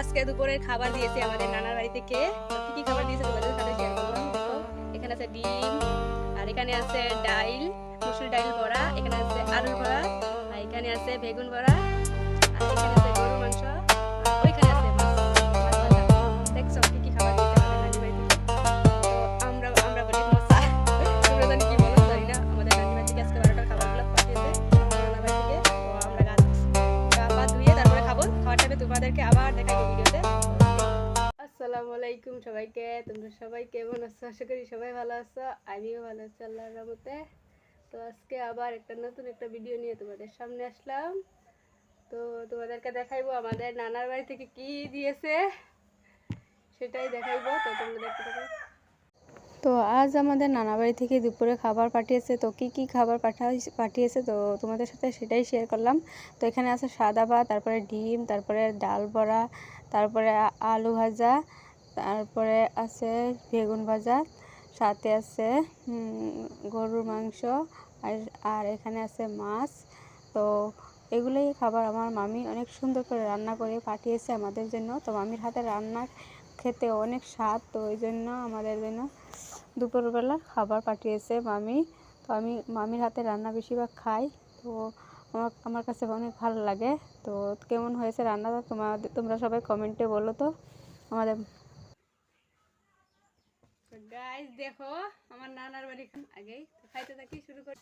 আজকে দুপুরের খাবার দিয়েছে আমাদের নানার বাড়ি থেকে কি কি খাবার দিয়েছে তোমাদের সাথে শেয়ার করলাম এখানে আছে ডিম, আর এখানে আছে ডাইল, মুসুর ডাইল বড়া, এখানে আছে আলুর বড়া, আর এখানে আছে বেগুন বড়া, আর এখানে টাইমে তোমাদেরকে আবার দেখাবো ভিডিওতে। আসসালামু আলাইকুম সবাইকে, তোমরা সবাই কেমন আছো? আশা করি সবাই ভালো আছো, আমিও ভালো আছি আল্লাহর রহমতে। তো আজকে আবার একটা নতুন একটা ভিডিও নিয়ে তোমাদের সামনে আসলাম। তো তোমাদেরকে দেখাইবো আমাদের নানার বাড়ি থেকে কি দিয়েছে, সেটাই দেখাইবো। তো তোমরা দেখতে থাকো। তো আজ আমাদের নানা বাড়ি থেকে দুপুরে খাবার পাঠিয়েছে। তো কি কি খাবার পাঠাই- পাঠিয়েছে? তো তোমাদের সাথে সেটাই শেয়ার করলাম। তো এখানে আছে সাদা ভাত, তারপরে ডিম, তারপরে ডাল বড়া, তারপরে আলু ভাজা, তারপরে আছে বেগুন ভাজা, সাথে আছে গরুর মাংস, আর আর এখানে আছে মাছ। তো এগুলোই খাবার আমার মামি অনেক সুন্দর করে রান্না করে পাঠিয়েছে আমাদের জন্য। তো মামির হাতে রান্না খেতে অনেক স্বাদ, তো ওই জন্য আমাদের জন্য দুপুরবেলা খাবার পাঠিয়েছে মামি। তো আমি মামির হাতে রান্না বেশিরভাগ খাই। তো আমার আমার কাছে অনেক ভালো লাগে। তো কেমন হয়েছে রান্নাটা? তোমাদের তোমরা সবাই কমেন্টে বলো তো। আমাদের দেখো, আমার নানার বাড়ি আগেই। খাইতে থাকি, শুরু করি।